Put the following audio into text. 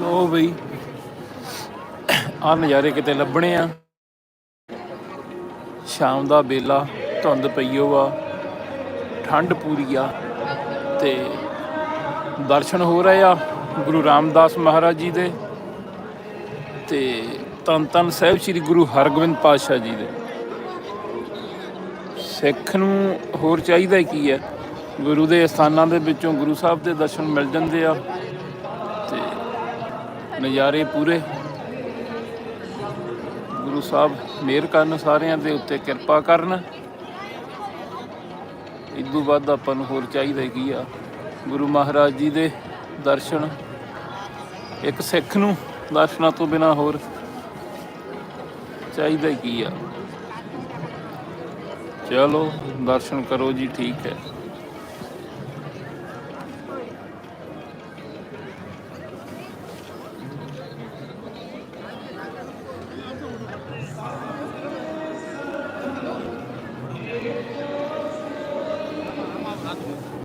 ਲੋ ਬਈ। ਆ ਨਜ਼ਾਰੇ ਕਿਤੇ ਲੱਭਣੇ ਆ। ਸ਼ਾਮ ਦਾ ਵੇਲਾ, ਧੁੰਦ ਪਈ ਆ, ਠੰਡ ਪੂਰੀ ਆ ਤੇ ਦਰਸ਼ਨ ਹੋ ਰਹੇ ਆ ਗੁਰੂ ਰਾਮਦਾਸ ਮਹਾਰਾਜ ਜੀ ਦੇ ਤੇ ਧੰਨ ਧੰਨ ਸਾਹਿਬ ਸ੍ਰੀ ਗੁਰੂ ਹਰਗੋਬਿੰਦ ਪਾਤਸ਼ਾਹ ਜੀ ਦੇ। ਸਿੱਖ ਨੂੰ ਹੋਰ ਚਾਹੀਦਾ ਕੀ ਹੈ? ਗੁਰੂ ਦੇ ਸਥਾਨਾਂ ਦੇ ਵਿੱਚੋਂ ਗੁਰੂ ਸਾਹਿਬ ਦੇ ਦਰਸ਼ਨ ਮਿਲ ਜਾਂਦੇ ਆ ਤੇ ਨਜ਼ਾਰੇ ਪੂਰੇ। ਗੁਰੂ ਸਾਹਿਬ ਮਿਹਰ ਕਰਨ ਸਾਰਿਆਂ ਦੇ ਉੱਤੇ ਕਿਰਪਾ ਕਰਨ। ਇਦੋਂ ਵੱਧ ਆਪਾਂ ਨੂੰ ਹੋਰ ਚਾਹੀਦਾ ਕੀ ਆ? ਗੁਰੂ ਮਹਾਰਾਜ ਜੀ ਦੇ ਦਰਸ਼ਨ। ਇੱਕ ਸਿੱਖ ਨੂੰ ਦਰਸ਼ਨਾਂ ਤੋਂ ਬਿਨਾ ਹੋਰ ਚਾਹੀਦਾ ਕੀ ਆ? ਚਲੋ, ਦਰਸ਼ਨ ਕਰੋ ਜੀ, ਠੀਕ ਹੈ।